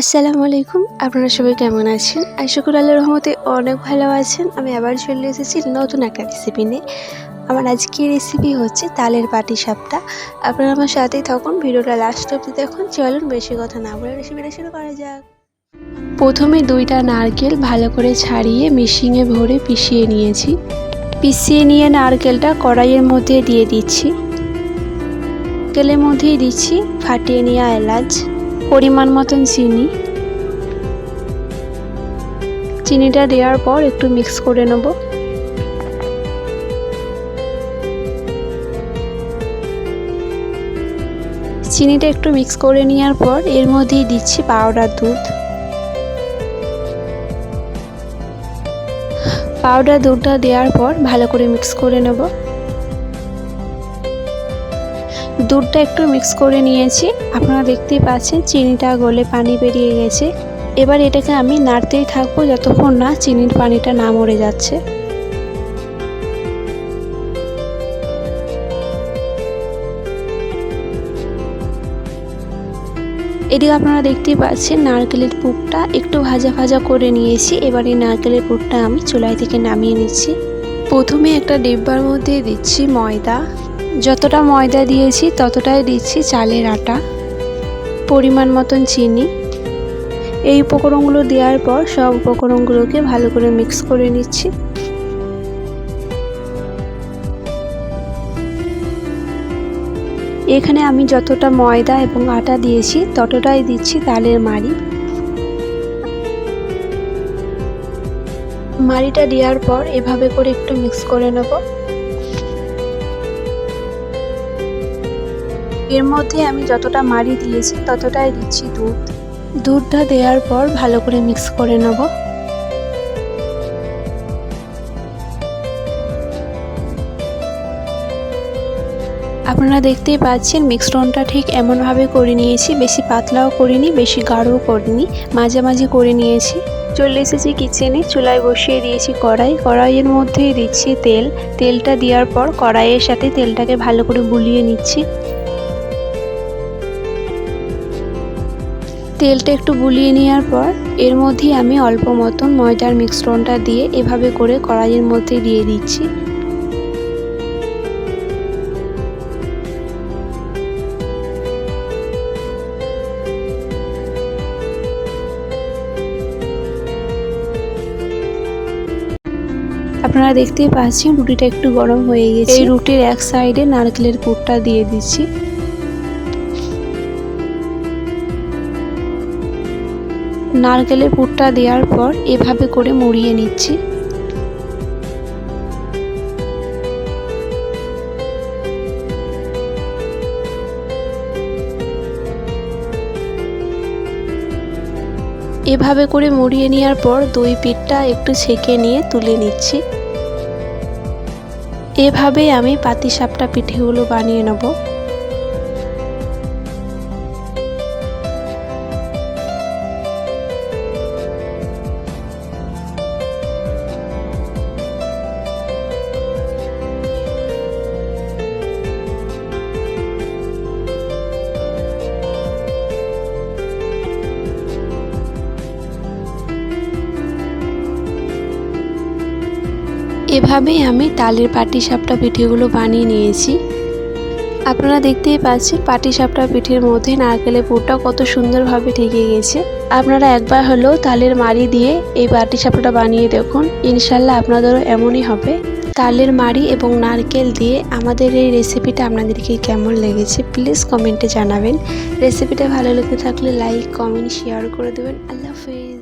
আসসালামু আলাইকুম। আপনারা সবাই কেমন আছেন? আশা করি আল্লাহর রহমতে অনেক ভালো আছেন। আমি আবার চলে এসেছি নতুন একটা রেসিপি নিয়ে। আমার আজকের রেসিপি হচ্ছে তালের পাটি সাপটা আপনারা আমার সাথেই থাকুন, ভিডিওটা লাস্ট অব্দি দেখুন। চলুন, বেশি কথা না বলে রেসিপিটা শুরু করা যাক। প্রথমে দুইটা নারকেল ভালো করে ছাড়িয়ে মিশিংয়ে ভরে পিষিয়ে নিয়েছি। পিষিয়ে নিয়ে নারকেলটা কড়াইয়ের মধ্যে দিয়ে দিচ্ছি। নারকেলের মধ্যেই দিচ্ছি, ফাটিয়ে নেওয়া এলাচ। পরিমাণ মতন চিনি। চিনিটা দেওয়ার পর একটু মিক্স করে নেব। চিনিটা একটু মিক্স করে নেওয়ার পর এর মধ্যেই দিচ্ছি পাউডার দুধ। পাউডার দুধটা দেওয়ার পর ভালো করে মিক্স করে নেব। দুধটা একটু মিক্স করে নিয়েছি। আপনারা দেখতেই পাচ্ছেন, চিনিটা গলে পানি বেরিয়ে গেছে। এবার এটাকে আমি নাড়তেই থাকব যতক্ষণ না চিনির পানিটা না মরে যাচ্ছে। এদিকে আপনারা দেখতেই পাচ্ছেন, নারকেলের পুরটা একটু ভাজা ভাজা করে নিয়েছি। এবার এই নারকেলের পুরটা আমি চুলাই থেকে নামিয়ে নিচ্ছি। প্রথমে একটা ডিব্বার মধ্যে দিচ্ছি ময়দা। যতটা ময়দা দিয়েছি, ততটাই দিচ্ছি চালের আটা, পরিমাণ মতন চিনি। এই উপকরণগুলো দেওয়ার পর সব উপকরণগুলোকে ভালো করে মিক্স করে নিচ্ছি। এখানে আমি যতটা ময়দা এবং আটা দিয়েছি, ততটাই দিচ্ছি তালের মাড়ি। মাড়িটা দেওয়ার পর এভাবে করে একটু মিক্স করে নেব। এর মধ্যে আমি যতটা মাড়ি দিয়েছি ততটাই দিচ্ছি দুধ। দুধটা দেওয়ার পর ভালো করে মিক্স করে নেব। আপনারা দেখতেই পাচ্ছেন মিক্সডনটা ঠিক এমনভাবে করে নিয়েছি, বেশি পাতলাও করিনি, বেশি গাঢ়ও করিনি, মাঝামাঝি করে নিয়েছি। চলে এসেছি কিচেনে চুলায় বসিয়ে দিয়েছি কড়াই। কড়াইয়ের মধ্যেই দিচ্ছি তেল। তেলটা দেওয়ার পর কড়াইয়ের সাথে তেলটাকে ভালো করে বুলিয়ে নিচ্ছি। তেলটা একটু বুলিয়ে নেওয়ার পর এর মধ্যেই আমি অল্প মতন ময়দার মিশ্রণটা দিয়ে এভাবে করে কড়াইয়ের মধ্যে দিয়ে দিচ্ছি। আপনারা দেখতেই পাচ্ছেন রুটিটা একটু গরম হয়ে গেছে। এই রুটির এক সাইডে নারকেলের পুরটা দিয়ে দিচ্ছি। নারকেলের পুরটা দেওয়ার পর এভাবে করে মুড়িয়ে নিচ্ছি। এভাবে করে মুড়িয়ে নেওয়ার পর দুই পিঠটা একটু ছেঁকে নিয়ে তুলে নিচ্ছি। এভাবে আমি পাতিসাপটা পিঠেগুলো বানিয়ে নেব। এভাবেই আমি তালের পাটি সাপটা পিঠেগুলো বানিয়ে নিয়েছি। আপনারা দেখতেই পাচ্ছেন পাটি সাপটা পিঠের মধ্যে নারকেলের পুরটা কত সুন্দরভাবে ঠেকে গেছে। আপনারা একবার হলেও তালের মাড়ি দিয়ে এই পাটি সাপটা বানিয়ে দেখুন। ইনশাল্লাহ আপনাদেরও এমনই হবে। তালের মাড়ি এবং নারকেল দিয়ে আমাদের এই রেসিপিটা আপনাদেরকে কেমন লেগেছে প্লিজ কমেন্টে জানাবেন। রেসিপিটা ভালো লেগে থাকলে লাইক, কমেন্ট, শেয়ার করে দেবেন। আল্লাহ হাফিজ।